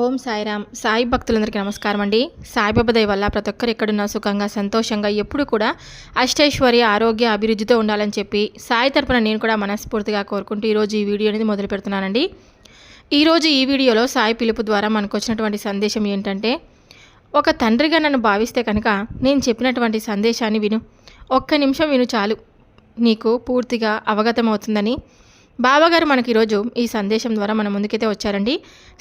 ఓం సాయిరామ్. సాయి భక్తులందరికీ నమస్కారం అండి. సాయిబాబా దయ వల్ల ప్రతి ఒక్కరు ఎక్కడున్నా సుఖంగా సంతోషంగా ఎప్పుడు కూడా అష్టైశ్వర్య ఆరోగ్య అభివృద్ధితో ఉండాలని చెప్పి సాయి తరపున నేను కూడా మనస్ఫూర్తిగా కోరుకుంటూ ఈరోజు ఈ వీడియో అనేది మొదలు పెడుతున్నానండి. ఈరోజు ఈ వీడియోలో సాయి పిలుపు ద్వారా మనకు వచ్చినటువంటి సందేశం ఏంటంటే ఒక తండ్రిగా నన్ను భావిస్తే కనుక నేను చెప్పినటువంటి సందేశాన్ని విను. ఒక్క నిమిషం విను చాలు. నీకు పూర్తిగా అవగతమవుతుందని బాబాగారు మనకి ఈరోజు ఈ సందేశం ద్వారా మన ముందుకైతే వచ్చారండి.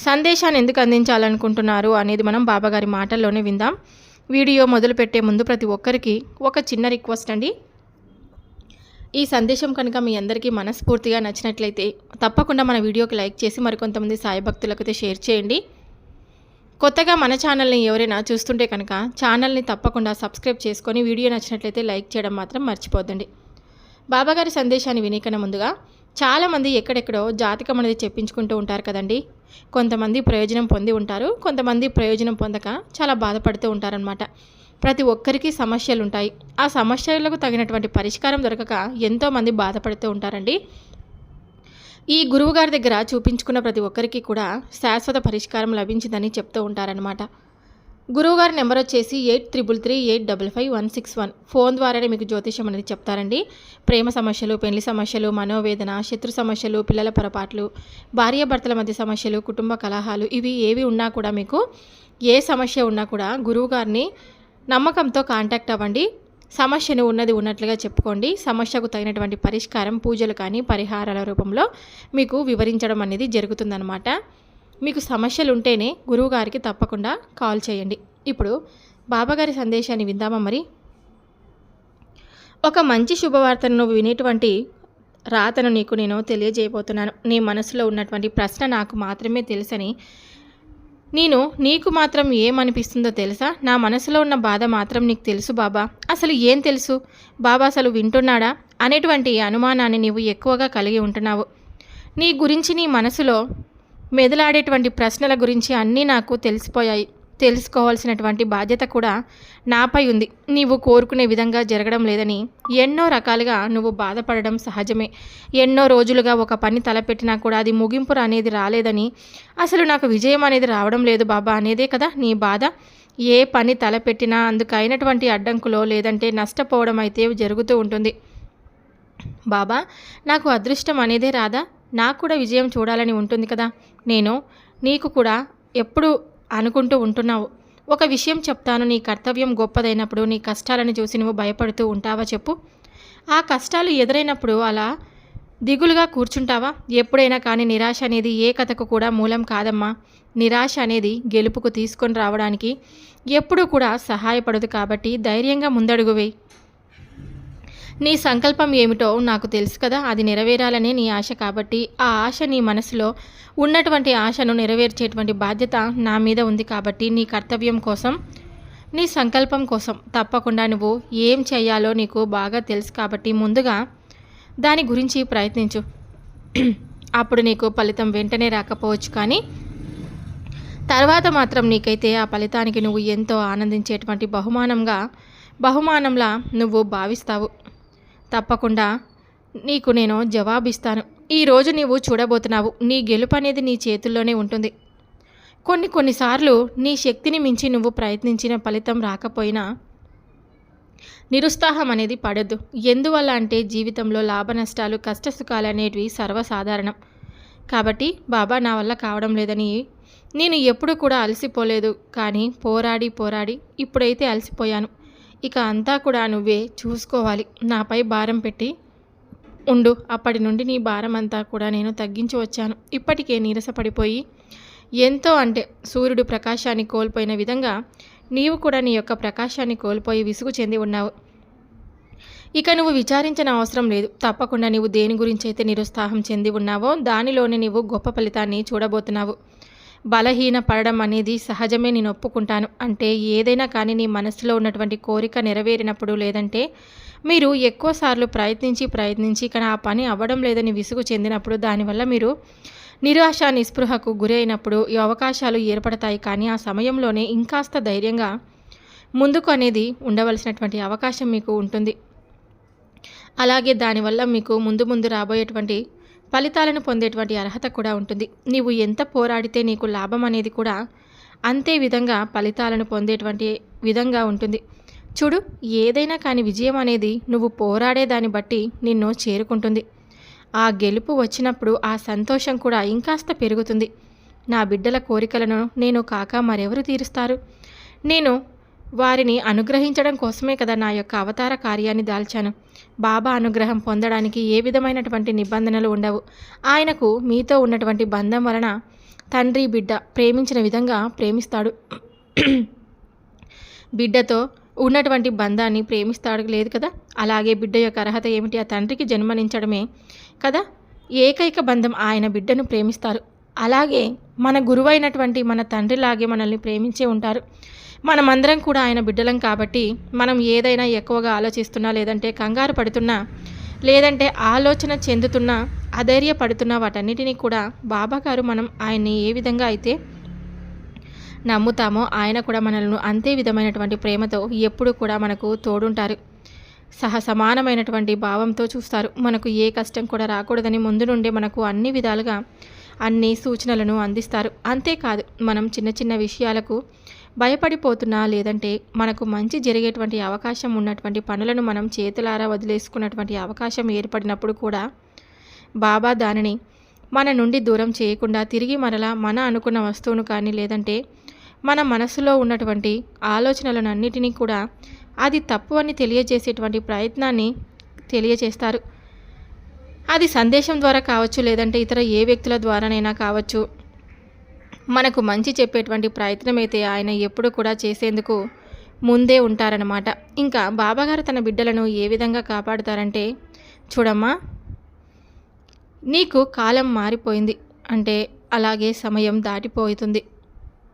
సందేశాన్ని ఎందుకు అందించాలనుకుంటున్నారు అనేది మనం బాబాగారి మాటల్లోనే విందాం. వీడియో మొదలుపెట్టే ముందు ప్రతి ఒక్కరికి ఒక చిన్న రిక్వెస్ట్ అండి. ఈ సందేశం కనుక మీ అందరికీ మనస్ఫూర్తిగా నచ్చినట్లయితే తప్పకుండా మన వీడియోకి లైక్ చేసి మరికొంతమంది సాయి భక్తులకు షేర్ చేయండి. కొత్తగా మన ఛానల్ని ఎవరైనా చూస్తుంటే కనుక ఛానల్ని తప్పకుండా సబ్స్క్రైబ్ చేసుకొని వీడియో నచ్చినట్లయితే లైక్ చేయడం మాత్రం మర్చిపోద్దండి. బాబాగారి సందేశాన్ని వినీకన ముందుగా చాలామంది ఎక్కడెక్కడో జాతకం అనేది చెప్పించుకుంటూ ఉంటారు కదండి. కొంతమంది ప్రయోజనం పొంది ఉంటారు కొంతమంది ప్రయోజనం పొందక చాలా బాధపడుతూ ఉంటారనమాట ప్రతి ఒక్కరికి సమస్యలు ఉంటాయి ఆ సమస్యలకు తగినటువంటి పరిష్కారం దొరకక ఎంతోమంది బాధపడుతూ ఉంటారండి. ఈ గురువుగారి దగ్గర చూపించుకున్న ప్రతి ఒక్కరికి కూడా శాశ్వత పరిష్కారం లభించిందని చెప్తూ ఉంటారనమాట గురువుగారి నెంబర్ వచ్చేసి eight triple three eight double five one six one. Phone ద్వారానే మీకు జ్యోతిషం అనేది చెప్తారండి. ప్రేమ సమస్యలు పెళ్ళి సమస్యలు మనోవేదన శత్రు సమస్యలు పిల్లల పొరపాట్లు భార్యాభర్తల మధ్య సమస్యలు కుటుంబ కలహాలు ఇవి ఏవి ఉన్నా కూడా మీకు ఏ సమస్య ఉన్నా కూడా గురువుగారిని నమ్మకంతో కాంటాక్ట్ అవ్వండి. సమస్యను ఉన్నది ఉన్నట్లుగా చెప్పుకోండి. సమస్యకు తగినటువంటి పరిష్కారం పూజలు కానీ పరిహారాల రూపంలో మీకు వివరించడం అనేది జరుగుతుందన్నమాట. మీకు సమస్యలు ఉంటేనే గురువుగారికి తప్పకుండా కాల్ చేయండి. ఇప్పుడు బాబాగారి సందేశాన్ని విందామా మరి? ఒక మంచి శుభవార్తను నువ్వు వినేటువంటి రాతను నీకు నేను తెలియజేయబోతున్నాను. నీ మనసులో ఉన్నటువంటి ప్రశ్న నాకు మాత్రమే తెలుసని నేను నీకు మాత్రం ఏమనిపిస్తుందో తెలుసా? నా మనసులో ఉన్న బాధ మాత్రం నీకు తెలుసు బాబా. అసలు ఏం తెలుసు? బాబా అసలు వింటున్నాడా? అనేటువంటి అనుమానాన్ని నీవు ఎక్కువగా కలిగి ఉంటున్నావు. నీ గురించి నీ మనసులో మెదలాడేటువంటి ప్రశ్నల గురించి అన్నీ నాకు తెలిసిపోయాయి. తెలుసుకోవాల్సినటువంటి బాధ్యత కూడా నాపై ఉంది. నీవు కోరుకునే విధంగా జరగడం లేదని ఎన్నో రకాలుగా నువ్వు బాధపడడం సహజమే. ఎన్నో రోజులుగా ఒక పని తలపెట్టినా కూడా అది ముగింపు అనేది రాలేదని అసలు నాకు విజయం అనేది రావడం లేదు బాబా అనేదే కదా నీ బాధ. ఏ పని తలపెట్టినా అందుకు అయినటువంటి అడ్డంకులో లేదంటే నష్టపోవడం అయితే జరుగుతూ ఉంటుంది. బాబా నాకు అదృష్టం అనేదే రాదా? నాకు కూడా విజయం చూడాలని ఉంటుంది కదా. నేను నీకు కూడా ఎప్పుడు అనుకుంటూ ఉంటున్నావు. ఒక విషయం చెప్తాను నీ కర్తవ్యం గొప్పదైనప్పుడు నీ కష్టాలను చూసి నువ్వు భయపడుతూ ఉంటావా చెప్పు. ఆ కష్టాలు ఎదురైనప్పుడు అలా దిగులుగా కూర్చుంటావా? ఎప్పుడైనా కానీ నిరాశ అనేది ఏ కథకు కూడా మూలం కాదమ్మా. నిరాశ అనేది గెలుపుకు తీసుకొని రావడానికి ఎప్పుడూ కూడా సహాయపడదు కాబట్టి ధైర్యంగా ముందడుగు వేయి. నీ సంకల్పం ఏమిటో నాకు తెలుసు కదా అది నెరవేరాలనే నీ ఆశ కాబట్టి ఆ ఆశ నీ మనసులో ఉన్నటువంటి ఆశను నెరవేర్చేటువంటి బాధ్యత నా మీద ఉంది కాబట్టి నీ కర్తవ్యం కోసం నీ సంకల్పం కోసం తప్పకుండా నువ్వు ఏం చేయాలో నీకు బాగా తెలుసు కాబట్టి ముందుగా దాని గురించి ప్రయత్నించు. అప్పుడు నీకు ఫలితం వెంటనే రాకపోవచ్చు కానీ తర్వాత మాత్రం నీకైతే ఆ ఫలితానికి నువ్వు ఎంతో ఆనందించేటువంటి బహుమానంగా బహుమానంలా నువ్వు భావిస్తావు. తప్పకుండా నీకు నేను జవాబిస్తాను. ఈరోజు నీవు చూడబోతున్నావు. నీ గెలుపు అనేది నీ చేతుల్లోనే ఉంటుంది. కొన్ని కొన్నిసార్లు నీ శక్తిని మించి నువ్వు ప్రయత్నించిన ఫలితం రాకపోయినా నిరుత్సాహం అనేది పడద్దు. ఎందువల్ల అంటే జీవితంలో లాభ నష్టాలు కష్టసుఖాలు అనేటివి సర్వసాధారణం. కాబట్టి బాబా నా వల్ల కావడం లేదని నేను ఎప్పుడూ కూడా అలసిపోలేదు. కానీ పోరాడి పోరాడి ఇప్పుడైతే అలసిపోయాను. ఇక అంతా కూడా నువ్వే చూసుకోవాలి. నాపై భారం పెట్టి ఉండు. అప్పటి నుండి నీ భారం అంతా కూడా నేను తగ్గించి వచ్చాను. ఇప్పటికే నీరసపడిపోయి ఎంతో అంటే సూర్యుడు ప్రకాశాన్ని కోల్పోయిన విధంగా నీవు కూడా నీ యొక్క ప్రకాశాన్ని కోల్పోయి విసుగు చెంది ఉన్నావు. ఇక నువ్వు విచారించిన అవసరం లేదు. తప్పకుండా నీవు దేని గురించి అయితే నిరుత్సాహం చెంది ఉన్నావో దానిలోనే నీవు గొప్ప ఫలితాన్ని చూడబోతున్నావు. బలహీన పడడం అనేది సహజమే నేను ఒప్పుకుంటాను. అంటే ఏదైనా కానీ నీ మనసులో ఉన్నటువంటి కోరిక నెరవేరినప్పుడు లేదంటే మీరు ఎక్కువసార్లు ప్రయత్నించి ప్రయత్నించి కానీ ఆ పని అవ్వడం లేదని విసుగు చెందినప్పుడు దానివల్ల మీరు నిరాశ నిస్పృహకు గురి అయినప్పుడు ఈ అవకాశాలు ఏర్పడతాయి. కానీ ఆ సమయంలోనే ఇంకాస్త ధైర్యంగా ముందుకు అనేది ఉండవలసినటువంటి అవకాశం మీకు ఉంటుంది. అలాగే దానివల్ల మీకు ముందు ముందు రాబోయేటువంటి ఫలితాలను పొందేటువంటి అర్హత కూడా ఉంటుంది. నీవు ఎంత పోరాడితే నీకు లాభం అనేది కూడా అంతే విధంగా ఫలితాలను పొందేటువంటి విధంగా ఉంటుంది. చూడు ఏదైనా కానీ విజయం అనేది నువ్వు పోరాడే దాన్ని బట్టి నిన్ను చేరుకుంటుంది. ఆ గెలుపు వచ్చినప్పుడు ఆ సంతోషం కూడా ఇంకాస్త పెరుగుతుంది. నా బిడ్డల కోరికలను నేను కాక మరెవరు తీరుస్తారు? నేను వారిని అనుగ్రహించడం కోసమే కదా నా యొక్క అవతార కార్యాన్ని దాల్చాను. బాబా అనుగ్రహం పొందడానికి ఏ విధమైనటువంటి నిబంధనలు ఉండవు. ఆయనకు మీతో ఉన్నటువంటి బంధం వలన తండ్రి బిడ్డ ప్రేమించిన విధంగా ప్రేమిస్తాడు. బిడ్డతో ఉన్నటువంటి బంధాన్ని ప్రేమిస్తాడు లేదు కదా? అలాగే బిడ్డ యొక్క అర్హత ఏమిటి? ఆ తండ్రికి జన్మనించడమే కదా? ఏకైక బంధం ఆయన బిడ్డను ప్రేమిస్తారు. అలాగే మన గురువైనటువంటి మన తండ్రిలాగే మనల్ని ప్రేమించే ఉంటారు. మనమందరం కూడా ఆయన బిడ్డలం కాబట్టి మనం ఏదైనా ఎక్కువగా ఆలోచిస్తున్నా లేదంటే కంగారు పడుతున్నా లేదంటే ఆలోచన చెందుతున్నా అధైర్యపడుతున్న వాటన్నిటినీ కూడా బాబాగారు మనం ఆయన్ని ఏ విధంగా అయితే నమ్ముతామో ఆయన కూడా మనల్ని అంతే విధమైనటువంటి ప్రేమతో ఎప్పుడు కూడా మనకు తోడుంటారు. సహ సమానమైనటువంటి భావంతో చూస్తారు. మనకు ఏ కష్టం కూడా రాకూడదని ముందు నుండే మనకు అన్ని విధాలుగా అన్ని సూచనలను అందిస్తారు. అంతేకాదు మనం చిన్న చిన్న విషయాలకు భయపడిపోతున్నా లేదంటే మనకు మంచి జరిగేటువంటి అవకాశం ఉన్నటువంటి పనులను మనం చేతులారా వదిలేసుకున్నటువంటి అవకాశం ఏర్పడినప్పుడు కూడా బాబా దానిని మన నుండి దూరం చేయకుండా తిరిగి మరలా మన అనుకున్న వస్తువును కానీ లేదంటే మన మనసులో ఉన్నటువంటి ఆలోచనలను అన్నిటినీ కూడా అది తప్పు అని తెలియజేసేటువంటి ప్రయత్నాన్ని తెలియజేస్తారు. అది సందేశం ద్వారా కావచ్చు లేదంటే ఇతర ఏ వ్యక్తుల ద్వారానైనా కావచ్చు. మనకు మంచి చెప్పేటువంటి ప్రయత్నం అయితే ఆయన ఎప్పుడు కూడా చేసేందుకు ముందే ఉంటారనమాట ఇంకా బాబాగారు తన బిడ్డలను ఏ విధంగా కాపాడుతారంటే చూడమ్మా నీకు కాలం మారిపోయింది అంటే అలాగే సమయం దాటిపోతుంది.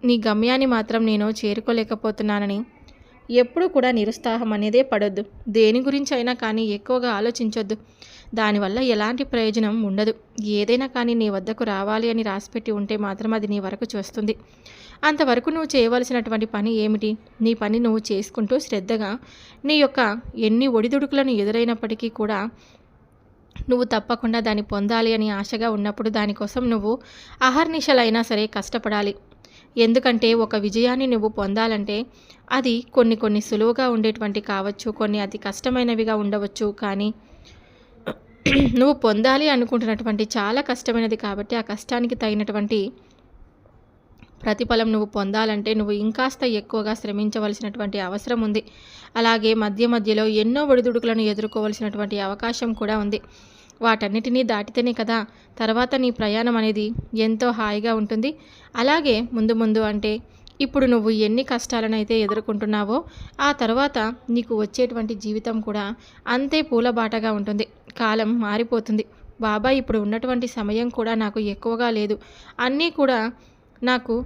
నీ గమ్యాన్ని మాత్రం నేను చేరుకోలేకపోతున్నానని ఎప్పుడూ కూడా నిరుత్సాహం అనేదే పడొద్దు. దేని గురించి అయినా కానీ ఎక్కువగా ఆలోచించొద్దు. దానివల్ల ఎలాంటి ప్రయోజనం ఉండదు. ఏదైనా కానీ నీ వద్దకు రావాలి అని రాసిపెట్టి ఉంటే మాత్రం అది నీ వరకు చూస్తుంది. అంతవరకు నువ్వు చేయవలసినటువంటి పని ఏమిటి? నీ పని నువ్వు చేసుకుంటూ శ్రద్ధగా నీ యొక్క ఎన్ని ఒడిదుడుకులను ఎదురైనప్పటికీ కూడా నువ్వు తప్పకుండా దాన్ని పొందాలి అని ఆశగా ఉన్నప్పుడు దానికోసం నువ్వు అహర్నిశలైనా సరే కష్టపడాలి. ఎందుకంటే ఒక విజయాన్ని నువ్వు పొందాలంటే అది కొన్ని కొన్ని సులువుగా ఉండేటువంటి కావచ్చు కొన్ని అతి కష్టమైనవిగా ఉండవచ్చు కానీ నువ్వు పొందాలి అనుకుంటున్నటువంటి చాలా కష్టమైనది కాబట్టి ఆ కష్టానికి తగినటువంటి ప్రతిఫలం నువ్వు పొందాలంటే నువ్వు ఇంకాస్త ఎక్కువగా శ్రమించవలసినటువంటి అవసరం ఉంది. అలాగే మధ్య మధ్యలో ఎన్నో ఒడిదుడుకులను ఎదుర్కోవలసినటువంటి అవకాశం కూడా ఉంది. వాటన్నిటినీ దాటితేనే కదా తర్వాత నీ ప్రయాణం అనేది ఎంతో హాయిగా ఉంటుంది. అలాగే ముందు ముందు అంటే ఇప్పుడు నువ్వు ఎన్ని కష్టాలనైతే ఎదుర్కొంటున్నావో ఆ తర్వాత నీకు వచ్చేటువంటి జీవితం కూడా అంతే పూలబాటగా ఉంటుంది. కాలం మారిపోతుంది. బాబా ఇప్పుడు ఉన్నటువంటి సమయం కూడా నాకు ఎక్కువగా లేదు. అన్నీ కూడా నాకు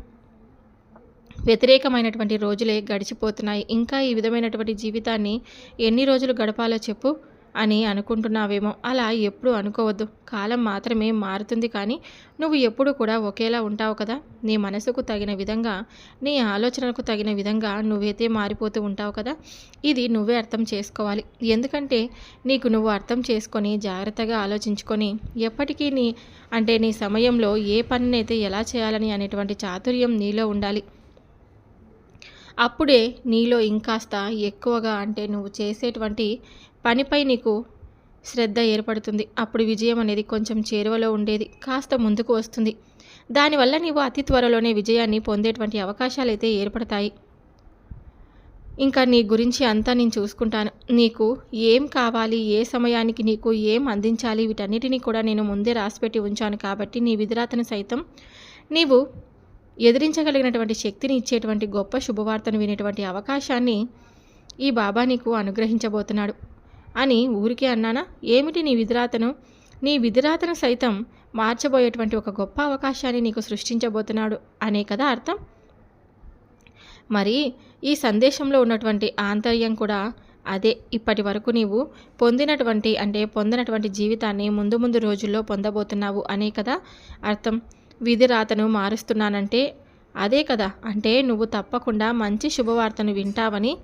వ్యతిరేకమైనటువంటి రోజులే గడిచిపోతున్నాయి. ఇంకా ఈ విధమైనటువంటి జీవితాన్ని ఎన్ని రోజులు గడపాలో చెప్పు. అని అనుకుంటున్నావేమో. అలా ఎప్పుడు అనుకోవద్దు. కాలం మాత్రమే మారుతుంది కానీ నువ్వు ఎప్పుడు కూడా ఒకేలా ఉంటావు కదా? నీ మనసుకు తగిన విధంగా నీ ఆలోచనలకు తగిన విధంగా నువ్వైతే మారిపోతూ ఉంటావు కదా? ఇది నువ్వే అర్థం చేసుకోవాలి. ఎందుకంటే నీకు నువ్వు అర్థం చేసుకొని జాగ్రత్తగా ఆలోచించుకొని ఎప్పటికీ నీ అంటే నీ సమయంలో ఏ పనినైతే ఎలా చేయాలని అనేటువంటి చాతుర్యం నీలో ఉండాలి. అప్పుడే నీలో ఇంకాస్త ఎక్కువగా అంటే నువ్వు చేసేటువంటి పనిపై నీకు శ్రద్ధ ఏర్పడుతుంది. అప్పుడు విజయం అనేది కొంచెం చేరువలో ఉండేది. కాస్త ముందుకు వస్తుంది. దానివల్ల నీవు అతి త్వరలోనే విజయాన్ని పొందేటువంటి అవకాశాలు అయితే ఏర్పడతాయి. ఇంకా నీ గురించి అంతా నేను చూసుకుంటాను. నీకు ఏం కావాలి ఏ సమయానికి నీకు ఏం అందించాలి వీటన్నిటినీ కూడా నేను ముందే రాసిపెట్టి ఉంచాను కాబట్టి నీ విధిరాతను సైతం నీవు ఎదిరించగలిగినటువంటి శక్తిని ఇచ్చేటువంటి గొప్ప శుభవార్తను వినేటువంటి అవకాశాన్ని ఈ బాబా నీకు అనుగ్రహించబోతున్నాడు. అని ఊరికే అన్నానా? ఏమిటి నీ విధిరాతను? నీ విధిరాతను సైతం మార్చబోయేటువంటి ఒక గొప్ప అవకాశాన్ని నీకు సృష్టించబోతున్నాడు అనే కదా అర్థం? మరి ఈ సందేశంలో ఉన్నటువంటి ఆంతర్యం కూడా అదే. ఇప్పటి వరకు నీవు పొందినటువంటి అంటే పొందినటువంటి జీవితాన్ని ముందు ముందు రోజుల్లో పొందబోతున్నావు అనే కదా అర్థం. విధి రాతను మారుస్తున్నానంటే అదే కదా. అంటే నువ్వు తప్పకుండా మంచి శుభవార్తను వింటావని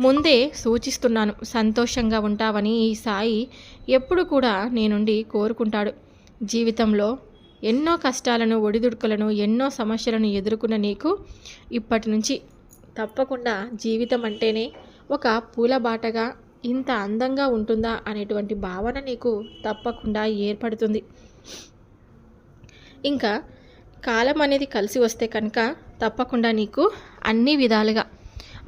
ముందే సూచిస్తున్నాను సంతోషంగా ఉంటావని ఈ సాయి ఎప్పుడు కూడా నేనుండి కోరుకుంటాడు. జీవితంలో ఎన్నో కష్టాలను ఒడిదుడుకులను ఎన్నో సమస్యలను ఎదుర్కొన్న నీకు ఇప్పటి నుంచి తప్పకుండా జీవితం అంటేనే ఒక పూలబాటగా ఇంత అందంగా ఉంటుందా అనేటువంటి భావన నీకు తప్పకుండా ఏర్పడుతుంది. ఇంకా కాలం అనేది కలిసి వస్తే కనుక తప్పకుండా నీకు అన్ని విధాలుగా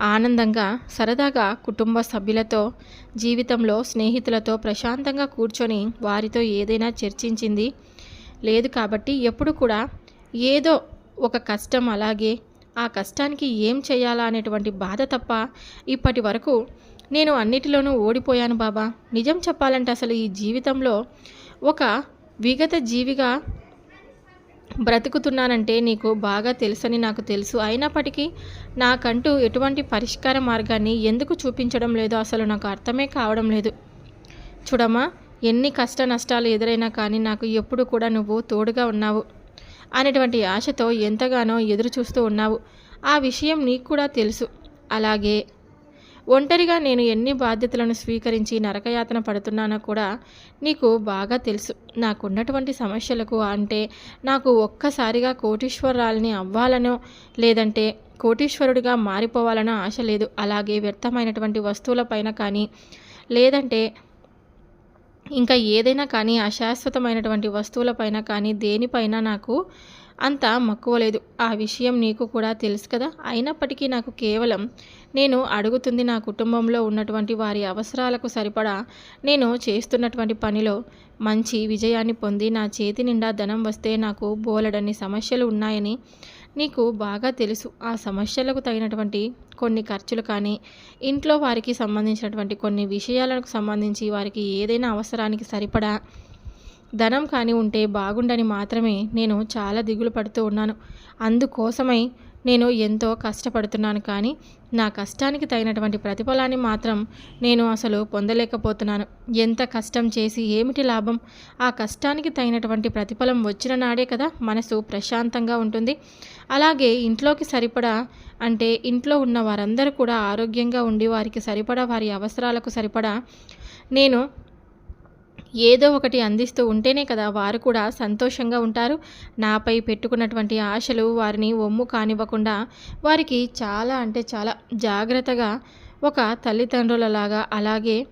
ఆనందంగా సరదాగా కుటుంబ సభ్యులతో జీవితంలో స్నేహితులతో ప్రశాంతంగా కూర్చొని వారితో ఏదైనా చర్చించింది. లేదు కాబట్టి ఎప్పుడు కూడా ఏదో ఒక కష్టం అలాగే ఆ కష్టానికి ఏం చేయాలా అనేటువంటి బాధ తప్ప ఇప్పటి వరకు నేను అన్నిటిలోనూ ఓడిపోయాను బాబా. నిజం చెప్పాలంటే అసలు ఈ జీవితంలో ఒక విగత జీవిగా బ్రతుకుతున్నానంటే నీకు బాగా తెలుసని నాకు తెలుసు. అయినప్పటికీ నాకంటూ ఎటువంటి పరిష్కార మార్గాన్ని ఎందుకు చూపించడం లేదో అసలు నాకు అర్థమే కావడం లేదు. చూడమ్మా ఎన్ని కష్ట నష్టాలు ఎదురైనా కానీ నాకు ఎప్పుడు కూడా నువ్వు తోడుగా ఉన్నావు అనేటువంటి ఆశతో ఎంతగానో ఎదురు చూస్తూ ఉన్నావు. ఆ విషయం నీకు కూడా తెలుసు. అలాగే ఒంటరిగా నేను ఎన్ని బాధ్యతలను స్వీకరించి నరకయాతన పడుతున్నానో కూడా నీకు బాగా తెలుసు. నాకున్నటువంటి సమస్యలకు అంటే నాకు ఒక్కసారిగా కోటీశ్వరాలని అవ్వాలనో లేదంటే కోటీశ్వరుడిగా మారిపోవాలనో ఆశ లేదు. అలాగే వ్యర్థమైనటువంటి వస్తువులపైన కానీ లేదంటే ఇంకా ఏదైనా కానీ అశాశ్వతమైనటువంటి వస్తువులపైన కానీ దేనిపైన నాకు అంత మక్కువ లేదు. ఆ విషయం నీకు కూడా తెలుసు కదా. అయినప్పటికీ నాకు కేవలం నేను అడుగుతుంది నా కుటుంబంలో ఉన్నటువంటి వారి అవసరాలకు సరిపడా నేను చేస్తున్నటువంటి పనిలో మంచి విజయాన్ని పొంది నా చేతి నిండా ధనం వస్తే నాకు బోలెడన్ని సమస్యలు ఉన్నాయని నీకు బాగా తెలుసు. ఆ సమస్యలకు తగినటువంటి కొన్ని ఖర్చులు కానీ ఇంట్లో వారికి సంబంధించినటువంటి కొన్ని విషయాలకు సంబంధించి వారికి ఏదైనా అవసరానికి సరిపడా ధనం కానీ ఉంటే బాగుండని మాత్రమే నేను చాలా దిగులు పడుతూ ఉన్నాను. అందుకోసమై నేను ఎంతో కష్టపడుతున్నాను కానీ నా కష్టానికి తగినటువంటి ప్రతిఫలాన్ని మాత్రం నేను అసలు పొందలేకపోతున్నాను. ఎంత కష్టం చేసి ఏమిటి లాభం? ఆ కష్టానికి తగినటువంటి ప్రతిఫలం వచ్చిన నాడే కదా మనసు ప్రశాంతంగా ఉంటుంది. అలాగే ఇంట్లోకి సరిపడా అంటే ఇంట్లో ఉన్న వారందరూ కూడా ఆరోగ్యంగా ఉండి వారికి సరిపడా వారి అవసరాలకు సరిపడా నేను ఏదో ఒకటి అందిస్తూ ఉంటేనే కదా వారు కూడా సంతోషంగా ఉంటారు. నాపై పెట్టుకున్నటువంటి ఆశలు వారిని ఒమ్ము కానివ్వకుండా వారికి చాలా అంటే చాలా జాగ్రత్తగా ఒక తల్లిదండ్రులలాగా అలాగే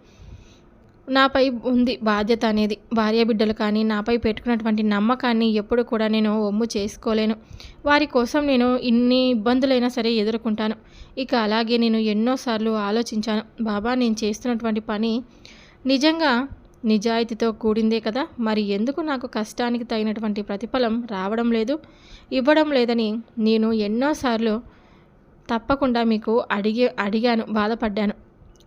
నాపై ఉంది బాధ్యత అనేది. భార్య బిడ్డలు కానీ నాపై పెట్టుకున్నటువంటి నమ్మకాన్ని ఎప్పుడు కూడా నేను ఒమ్ము చేసుకోలేను. వారి కోసం నేను ఇన్ని ఇబ్బందులైనా సరే ఎదుర్కొంటాను. ఇక అలాగే నేను ఎన్నోసార్లు ఆలోచించాను. బాబా నేను చేస్తున్నటువంటి పని నిజంగా నిజాయితీతో కూడిందే కదా. మరి ఎందుకు నాకు కష్టానికి తగినటువంటి ప్రతిఫలం రావడం లేదు ఇవ్వడం లేదని నేను ఎన్నోసార్లు తప్పకుండా మీకు అడిగి అడిగాను బాధపడ్డాను.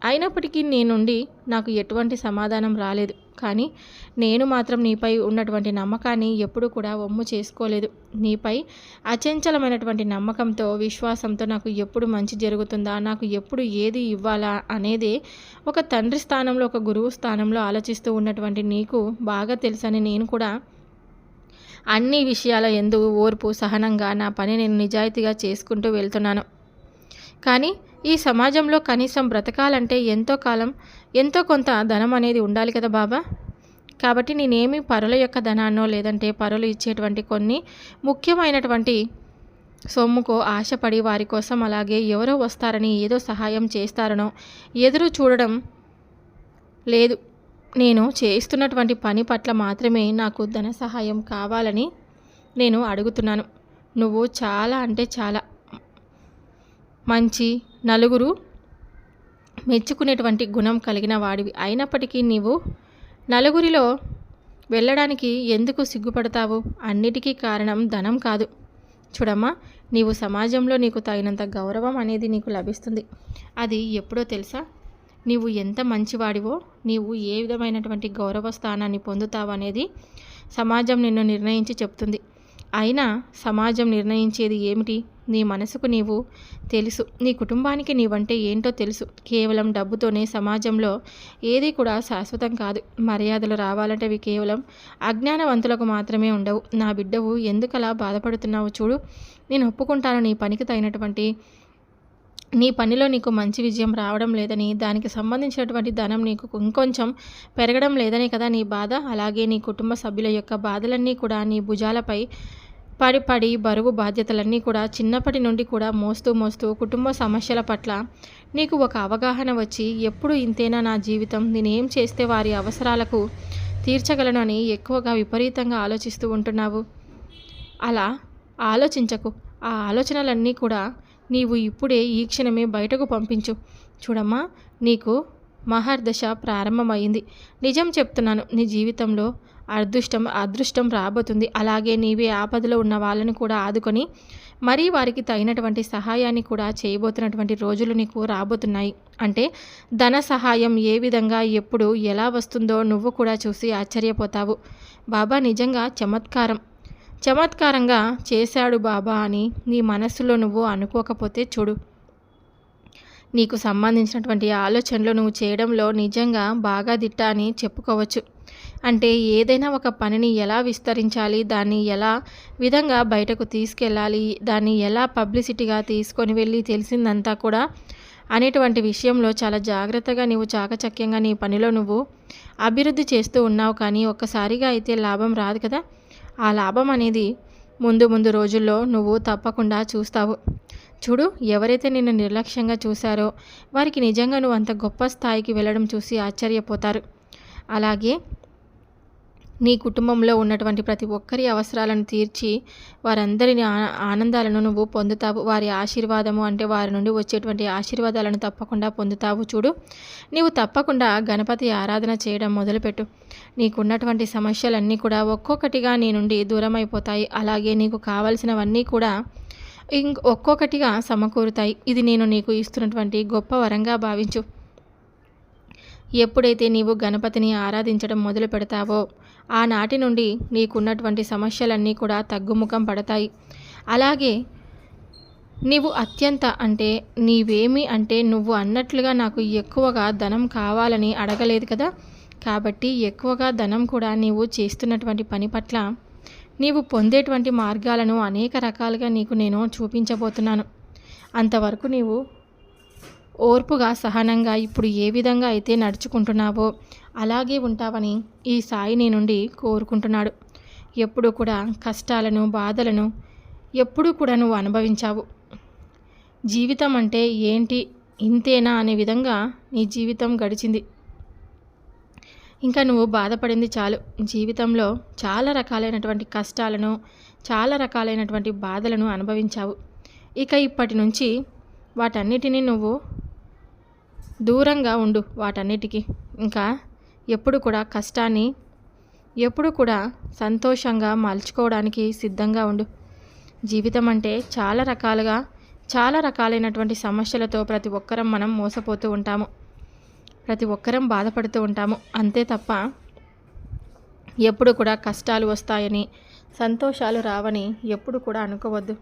అయినప్పటికీ నీ నుండి నాకు ఎటువంటి సమాధానం రాలేదు. కానీ నేను మాత్రం నీపై ఉన్నటువంటి నమ్మకాన్ని ఎప్పుడు కూడా ఒమ్ము చేసుకోలేదు. నీపై అచంచలమైనటువంటి నమ్మకంతో విశ్వాసంతో నాకు ఎప్పుడు మంచి జరుగుతుందా నాకు ఎప్పుడు ఏది ఇవ్వాలా అనేది ఒక తండ్రి స్థానంలో ఒక గురువు స్థానంలో ఆలోచిస్తూ ఉన్నటువంటి నీకు బాగా తెలుసని నేను కూడా అన్ని విషయాల ఎందు ఓర్పు సహనంగా నా పని నేను నిజాయితీగా చేసుకుంటూ వెళ్తున్నాను. కానీ ఈ సమాజంలో కనీసం బ్రతకాలంటే ఎంతో కాలం ఎంతో కొంత ధనం అనేది ఉండాలి కదా బాబా? కాబట్టి నేనేమి పరుల యొక్క ధనాన్నో లేదంటే పరులు ఇచ్చేటువంటి కొన్ని ముఖ్యమైనటువంటి సొమ్ముకో ఆశపడి వారి కోసం అలాగే ఎవరో వస్తారని ఏదో సహాయం చేస్తారనో ఎదురు చూడడం లేదు. నేను చేస్తున్నటువంటి పని పట్ల మాత్రమే నాకు ధన సహాయం కావాలని నేను అడుగుతున్నాను. నువ్వు చాలా అంటే చాలా. మంచి నలుగురు మెచ్చుకునేటువంటి గుణం కలిగిన వాడివి. అయినప్పటికీ నీవు నలుగురిలో వెళ్ళడానికి ఎందుకు సిగ్గుపడతావు? అన్నిటికీ కారణం ధనం కాదు. చూడమ్మా నీవు సమాజంలో నీకు తగినంత గౌరవం అనేది నీకు లభిస్తుంది. అది ఎప్పుడో తెలుసా? నీవు ఎంత మంచివాడివో నీవు ఏ విధమైనటువంటి గౌరవ స్థానాన్ని పొందుతావు అనేది సమాజం నిన్ను నిర్ణయించి చెప్తుంది. అయినా సమాజం నిర్ణయించేది ఏమిటి? నీ మనసుకు నీవు తెలుసు. నీ కుటుంబానికి నీవంటే ఏంటో తెలుసు. కేవలం డబ్బుతోనే సమాజంలో ఏది కూడా శాశ్వతం కాదు. మర్యాదలు రావాలంటే అవి కేవలం అజ్ఞానవంతులకు మాత్రమే ఉండవు. నా బిడ్డవు ఎందుకలా బాధపడుతున్నావు చూడు. నేను ఒప్పుకుంటాను నీ పనికి తగినటువంటి నీ పనిలో నీకు మంచి విజయం రావడం లేదని దానికి సంబంధించినటువంటి ధనం నీకు ఇంకొంచెం పెరగడం లేదనే కదా నీ బాధ. అలాగే నీ కుటుంబ సభ్యుల యొక్క బాధలన్నీ కూడా నీ భుజాలపై పడి పడి బరువు బాధ్యతలన్నీ కూడా చిన్నప్పటి నుండి కూడా మోస్తూ మోస్తూ కుటుంబ సమస్యల పట్ల నీకు ఒక అవగాహన వచ్చి ఎప్పుడు ఇంతేనా నా జీవితం? నేనేం చేస్తే వారి అవసరాలకు తీర్చగలను అని ఎక్కువగా విపరీతంగా ఆలోచిస్తూ ఉంటున్నావు. అలా ఆలోచించకు. ఆ ఆలోచనలన్నీ కూడా నీవు ఇప్పుడే ఈ క్షణమే బయటకు పంపించు. చూడమ్మా నీకు మహర్దశ ప్రారంభమైంది. నిజం చెప్తున్నాను నీ జీవితంలో అదృష్టం అదృష్టం రాబోతుంది. అలాగే నీవే ఆపదలో ఉన్న వాళ్ళని కూడా ఆదుకొని మరీ వారికి తగినటువంటి సహాయాన్ని కూడా చేయబోతున్నటువంటి రోజులు నీకు రాబోతున్నాయి. అంటే ధన సహాయం ఏ విధంగా ఎప్పుడు ఎలా వస్తుందో నువ్వు కూడా చూసి ఆశ్చర్యపోతావు. బాబా నిజంగా చమత్కారం. చమత్కారంగా చేశాడు బాబా అని నీ మనస్సులో నువ్వు అనుకోకపోతే చూడు. నీకు సంబంధించినటువంటి ఆలోచనలు నువ్వు చేయడంలో నిజంగా బాగా దిట్ట అని చెప్పుకోవచ్చు. అంటే ఏదైనా ఒక పనిని ఎలా విస్తరించాలి దాన్ని ఎలా విధంగా బయటకు తీసుకెళ్ళాలి దాన్ని ఎలా పబ్లిసిటీగా తీసుకొని వెళ్ళి తెలిసిందంతా కూడా అనేటువంటి విషయంలో చాలా జాగ్రత్తగా నీవు చాకచక్యంగా నీ పనిలో నువ్వు అభివృద్ధి చేస్తూ ఉన్నావు. కానీ ఒక్కసారిగా అయితే లాభం రాదు కదా. ఆ లాభం అనేది ముందు ముందు రోజుల్లో నువ్వు తప్పకుండా చూస్తావు. చూడు ఎవరైతే నిన్ను నిర్లక్ష్యంగా చూశారో వారికి నిజంగా నువ్వు అంత గొప్ప స్థాయికి వెళ్ళడం చూసి ఆశ్చర్యపోతారు. అలాగే నీ కుటుంబంలో ఉన్నటువంటి ప్రతి ఒక్కరి అవసరాలను తీర్చి వారందరిని ఆనందాలను నువ్వు పొందుతావు. వారి ఆశీర్వాదము అంటే వారి నుండి వచ్చేటువంటి ఆశీర్వాదాలను తప్పకుండా పొందుతావు చూడు. నీవు తప్పకుండా గణపతి ఆరాధన చేయడం మొదలుపెట్టు. నీకున్నటువంటి సమస్యలన్నీ కూడా ఒక్కొక్కటిగా నీ నుండి దూరమైపోతాయి. అలాగే నీకు కావలసినవన్నీ కూడా ఇంక ఒక్కొక్కటిగా సమకూరుతాయి. ఇది నేను నీకు ఇస్తున్నటువంటి గొప్ప వరంగా భావించు. ఎప్పుడైతే నీవు గణపతిని ఆరాధించడం మొదలు పెడతావో ఆనాటి నుండి నీకున్నటువంటి సమస్యలన్నీ కూడా తగ్గుముఖం పడతాయి. అలాగే నీవు అత్యంత అంటే నీవేమి అంటే నువ్వు అన్నట్లుగా నాకు ఎక్కువగా ధనం కావాలని అడగలేదు కదా? కాబట్టి ఎక్కువగా ధనం కూడా నీవు చేస్తున్నటువంటి పని పట్ల నీవు పొందేటువంటి మార్గాలను అనేక రకాలుగా నీకు నేను చూపించబోతున్నాను. అంతవరకు నీవు ఓర్పుగా సహనంగా ఇప్పుడు ఏ విధంగా అయితే నడుచుకుంటున్నావో అలాగే ఉంటావని ఈ సాయి నీ నుండి కోరుకుంటున్నాడు. ఎప్పుడూ కూడా కష్టాలను బాధలను ఎప్పుడూ కూడా నువ్వు అనుభవించావు. జీవితం అంటే ఏంటి? ఇంతేనా అనే విధంగా నీ జీవితం గడిచింది. ఇంకా నువ్వు బాధపడింది చాలు. జీవితంలో చాలా రకాలైనటువంటి కష్టాలను చాలా రకాలైనటువంటి బాధలను అనుభవించావు. ఇక ఇప్పటి నుంచి వాటన్నిటినీ నువ్వు దూరంగా ఉండు వాటన్నిటికీ. ఇంకా ఎప్పుడు కూడా కష్టాన్ని ఎప్పుడు కూడా సంతోషంగా మలుచుకోవడానికి సిద్ధంగా ఉండు. జీవితం అంటే చాలా రకాలుగా చాలా రకాలైనటువంటి సమస్యలతో ప్రతి ఒక్కరం మనం మోసపోతూ ఉంటాము. ప్రతి ఒక్కరం బాధపడుతూ ఉంటాము. అంతే తప్ప ఎప్పుడు కూడా కష్టాలు వస్తాయని సంతోషాలు రావని ఎప్పుడు కూడా అనుకోవద్దు.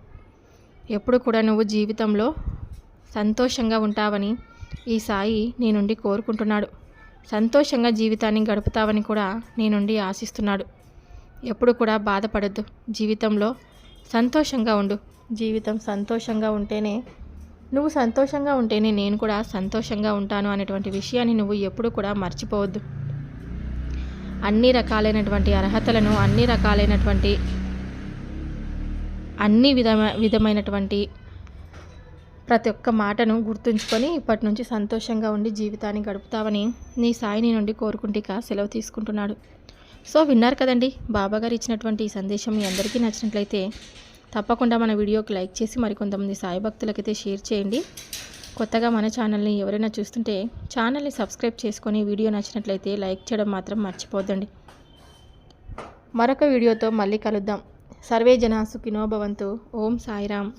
ఎప్పుడు కూడా నువ్వు జీవితంలో సంతోషంగా ఉంటావని ఈ సాయి నీ నుండి కోరుకుంటున్నాడు. సంతోషంగా జీవితాన్ని గడుపుతావని కూడా నీ నుండి ఆశిస్తున్నాడు. ఎప్పుడు కూడా బాధపడద్దు. జీవితంలో సంతోషంగా ఉండు. జీవితం సంతోషంగా ఉంటేనే నువ్వు సంతోషంగా ఉంటేనే నేను కూడా సంతోషంగా ఉంటాను అనేటువంటి విషయాన్ని నువ్వు ఎప్పుడు కూడా మర్చిపోవద్దు. అన్ని రకాలైనటువంటి అర్హతలను అన్ని రకాలైనటువంటి అన్ని విధమ విధమైనటువంటి ప్రతి ఒక్క మాటను గుర్తుంచుకొని ఇప్పటి నుంచి సంతోషంగా ఉండి జీవితాన్ని గడుపుతావని నీ సాయిని నుండి కోరుకుంటిక సెలవు తీసుకుంటున్నాడు. సో విన్నారు కదండి బాబాగారు ఇచ్చినటువంటి ఈ సందేశం మీ అందరికీ నచ్చినట్లయితే తప్పకుండా మన వీడియోకి లైక్ చేసి మరికొంతమంది సాయి భక్తులకైతే షేర్ చేయండి. కొత్తగా మన ఛానల్ని ఎవరైనా చూస్తుంటే ఛానల్ని సబ్స్క్రైబ్ చేసుకొని వీడియో నచ్చినట్లయితే లైక్ చేయడం మాత్రం మర్చిపోద్దండి. మరొక వీడియోతో మళ్ళీ కలుద్దాం. సర్వే జన సుఖినో భవంతు. ఓం సాయిరామ్.